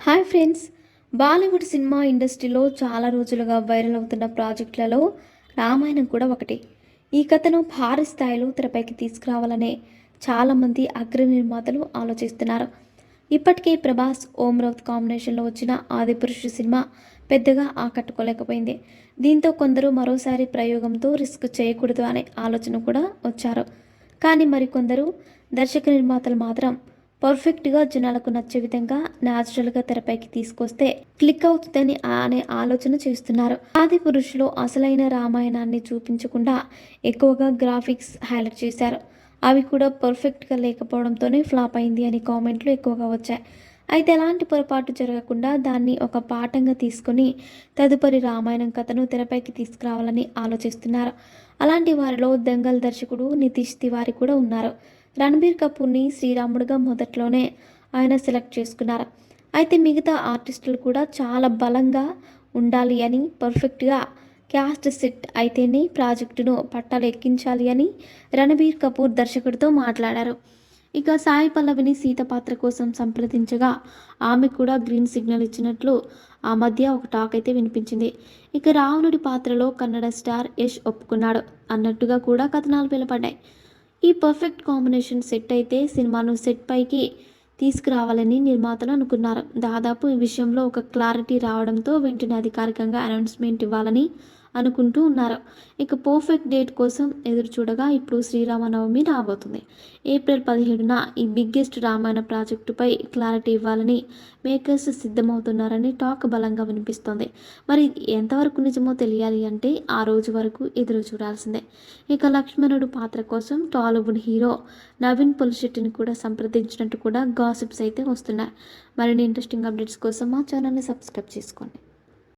Hi friends. Bollywood cinema ఇండస్ట్రీలో చాలా రోజులుగా వైరల్ అవుతున్న ప్రాజెక్టులలో రామాయణం కూడా ఒకటి. ఈ కథను భారీ స్థాయిలో తెరపైకి తీసుకురావాలనే చాలామంది అగ్ర నిర్మాతలు ఆలోచిస్తున్నారు. ఇప్పటికే ప్రభాస్ ఓం రౌత్ కాంబినేషన్లో వచ్చిన ఆదిపురుషు సినిమా పెద్దగా ఆకట్టుకోలేకపోయింది. దీంతో కొందరు మరోసారి ప్రయోగంతో రిస్క్ చేయకూడదు అనే ఆలోచన కూడా వచ్చారు. కానీ మరికొందరు దర్శక నిర్మాతలు మాత్రం పర్ఫెక్ట్గా జనాలకు నచ్చే విధంగా న్యాచురల్గా తెరపైకి తీసుకొస్తే క్లిక్ అవుతుందని అనే ఆలోచన చేస్తున్నారు. ఆది పురుషులు అసలైన రామాయణాన్ని చూపించకుండా ఎక్కువగా గ్రాఫిక్స్ హైలైట్ చేశారు. అవి కూడా పర్ఫెక్ట్గా లేకపోవడంతోనే ఫ్లాప్ అయింది అని కామెంట్లు ఎక్కువగా వచ్చాయి. అయితే ఎలాంటి పొరపాటు జరగకుండా దాన్ని ఒక పాఠంగా తీసుకుని తదుపరి రామాయణం కథను తెరపైకి తీసుకురావాలని ఆలోచిస్తున్నారు. అలాంటి వారిలో దంగల్ దర్శకుడు నితీష్ తివారి కూడా ఉన్నారు. రణబీర్ కపూర్ని శ్రీరాముడుగా మొదట్లోనే ఆయన సెలెక్ట్ చేసుకున్నారు. అయితే మిగతా ఆర్టిస్టులు కూడా చాలా బలంగా ఉండాలి అని పర్ఫెక్ట్గా క్యాస్ట్ సెట్ అయితేనే ప్రాజెక్టును పట్టాలు ఎక్కించాలి అని రణబీర్ కపూర్ దర్శకుడితో మాట్లాడారు. ఇక సాయి పల్లవిని సీత పాత్ర కోసం సంప్రదించగా ఆమె కూడా గ్రీన్ సిగ్నల్ ఇచ్చినట్లు ఆ మధ్య ఒక టాక్ అయితే వినిపించింది. ఇక రావణుడి పాత్రలో కన్నడ స్టార్ యష్ ఒప్పుకున్నాడు అన్నట్టుగా కూడా కథనాలు వెలువడ్డాయి. ఈ పర్ఫెక్ట్ కాంబినేషన్ సెట్ అయితే సినిమాను సెట్ పైకి తీసుకురావాలని నిర్మాతలు అనుకున్నారు. దాదాపు ఈ విషయంలో ఒక క్లారిటీ రావడంతో వెంటనే అధికారికంగా అనౌన్స్మెంట్ ఇవ్వాలని అనుకుంటూ ఉన్నారు. ఇక పర్ఫెక్ట్ డేట్ కోసం ఎదురు చూడగా ఇప్పుడు శ్రీరామనవమి రాబోతుంది. ఏప్రిల్ పదిహేడున ఈ బిగ్గెస్ట్ రామాయణ ప్రాజెక్టుపై క్లారిటీ ఇవ్వాలని మేకర్స్ సిద్ధమవుతున్నారని టాక్ బలంగా వినిపిస్తోంది. మరి ఎంతవరకు నిజమో తెలియాలి అంటే ఆ రోజు వరకు ఎదురు చూడాల్సిందే. ఇక లక్ష్మణుడు పాత్ర కోసం టాలీవుడ్ హీరో నవీన్ పులిశెట్టిని కూడా సంప్రదించినట్టు కూడా గాసిప్స్ అయితే వస్తున్నాయి. మరిన్ని ఇంట్రెస్టింగ్ అప్డేట్స్ కోసం మా ఛానల్ని సబ్స్క్రైబ్ చేసుకోండి.